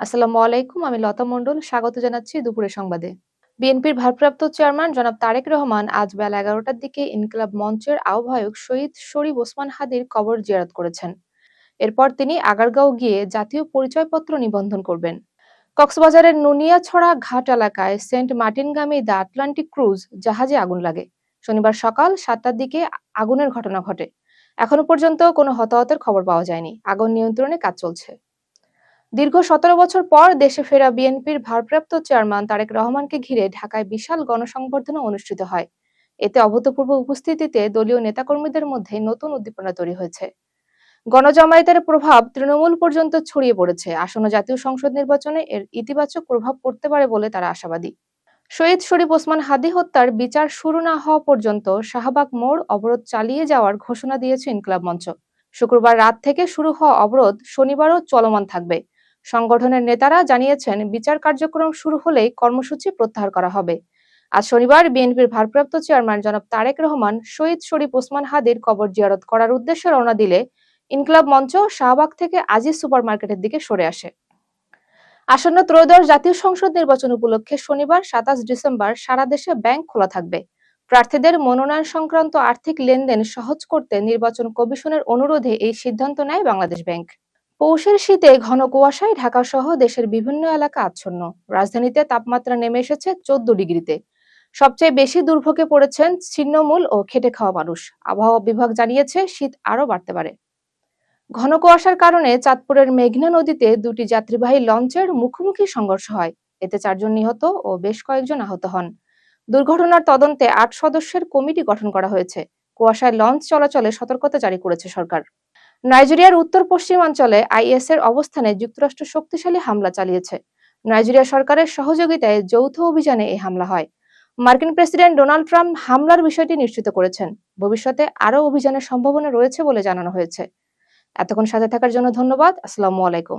আসসালামু আলাইকুম, আমি লতা মণ্ডল, স্বাগত জানাচ্ছি দুপুরের সংবাদে। বিএনপির ভারপ্রাপ্ত চেয়ারম্যান জনাব তারেক রহমান আজ বেলা এগারোটার দিকে ইনকিলাব মঞ্চের আহ্বায়ক শহীদ শরীফ ওসমান হাদির কবর জিয়ারত করেছেন। এরপর তিনি আগারগাঁও গিয়ে জাতীয় পরিচয়পত্র নিবন্ধন করবেন। কক্সবাজারের নুনিয়াছড়া ঘাট এলাকায় সেন্ট মার্টিনগামী দ্য আটলান্টিক ক্রুজ জাহাজে আগুন লাগে। শনিবার সকাল সাতটার দিকে আগুনের ঘটনা ঘটে। এখনও পর্যন্ত কোনো হতাহতের খবর পাওয়া যায়নি। আগুন নিয়ন্ত্রণে কাজ চলছে। দীর্ঘ সতেরো বছর পর দেশে ফেরা বিএনপির ভারপ্রাপ্ত চেয়ারম্যান তারেক রহমানকে ঘিরে ঢাকায় বিশাল গণসংবর্ধনা অনুষ্ঠিত হয়। এতে অভূতপূর্ব উপস্থিতিতে দলীয় নেতাকর্মীদের মধ্যে নতুন উদ্দীপনা তৈরি হয়েছে। গণজামায়াতের প্রভাব তৃণমূল পর্যন্ত ছড়িয়ে পড়েছে। আসন্ন জাতীয় সংসদ নির্বাচনে এর ইতিবাচক প্রভাব পড়তে পারে বলে তারা আশাবাদী। শহীদ শরীফ ওসমান হাদি হত্যার বিচার শুরু না হওয়া পর্যন্ত শাহবাগ মোড় অবরোধ চালিয়ে যাওয়ার ঘোষণা দিয়েছে ইনকলাব মঞ্চ। শুক্রবার রাত থেকে শুরু হওয়া অবরোধ শনিবারও চলমান থাকবে। সংগঠনের নেতারা জানিয়েছেন, বিচার কার্যক্রম শুরু হলেই কর্মসূচি প্রত্যাহার করা হবে। আজ শনিবার বিএনপির ভারপ্রাপ্ত চেয়ারম্যান জনাব তারেক রহমান, শহীদ শরীফ ওসমান হাদির কবর জিয়ারত করার উদ্দেশ্যে রওনা দিলে ইনকলাব মঞ্চ শাহবাগ থেকে আজিজ সুপারমার্কেটের দিকে সরে আসে। আসন্ন ত্রয়োদশ জাতীয় সংসদ নির্বাচন উপলক্ষে শনিবার সাতাশ ডিসেম্বর সারা দেশে ব্যাংক খোলা থাকবে। প্রার্থীদের মনোনয়ন সংক্রান্ত আর্থিক লেনদেন সহজ করতে নির্বাচন কমিশনের অনুরোধে এই সিদ্ধান্ত নেয় বাংলাদেশ ব্যাংক। পৌষের শীতে ঘন কুয়াশায় ঢাকা সহ দেশের বিভিন্ন এলাকা আচ্ছন্ন। রাজধানীতে তাপমাত্রা নেমে এসেছে চোদ্দ ডিগ্রিতে। সবচেয়ে বেশি দুর্ভোগে পড়েছেন ছিন্নমূল ও খেটে খাওয়া মানুষ। আবহাওয়া বিভাগ জানিয়েছে শীত আরও বাড়তে পারে। ঘন কুয়াশার কারণে চাঁদপুরের মেঘনা নদীতে দুটি যাত্রীবাহী লঞ্চের মুখোমুখি সংঘর্ষ হয়। এতে চারজন নিহত ও বেশ কয়েকজন আহত হন। দুর্ঘটনার তদন্তে আট সদস্যের কমিটি গঠন করা হয়েছে। কুয়াশায় লঞ্চ চলাচলে সতর্কতা জারি করেছে সরকার। নাইজেরিয়ার উত্তর পশ্চিমাঞ্চলে আইএস এর অবস্থানে যুক্তরাষ্ট্র শক্তিশালী হামলা চালিয়েছে। নাইজেরিয়া সরকারের সহযোগিতায় যৌথ অভিযানে এই হামলা হয়। মার্কিন প্রেসিডেন্ট ডোনাল্ড ট্রাম্প হামলার বিষয়টি নিশ্চিত করেছেন। ভবিষ্যতে আরও অভিযানের সম্ভাবনা রয়েছে বলে জানানো হয়েছে। এতক্ষণ সাথে থাকার জন্য ধন্যবাদ। আসসালামু আলাইকুম।